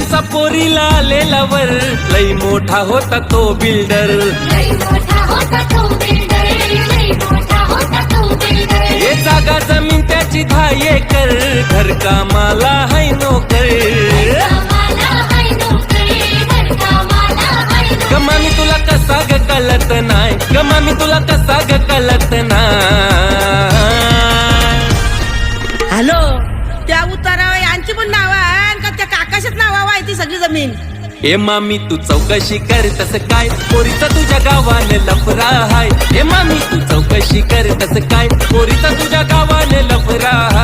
मजल्यावर लई मोठा होता तो बिल्डर लई मोठा होता तो बिल्डर लई मोठा होता तो बिल्डर हे जागा जमीन त्याची दहा एकर. घर कामाला हाय नोकर. गमामी तुला कसा ग कळत नाय गमामी तुला कसा ग कळत नाय हॅलो त्या उतारावर जमीन हे मामी तू चौकशी कर तस काय? पोरीचा तुझ्या गावाले लफरा हाय. हे मामी तू चौकशी कर तसं काय? पोरीचा तुझ्या गावाले लफरा हाय.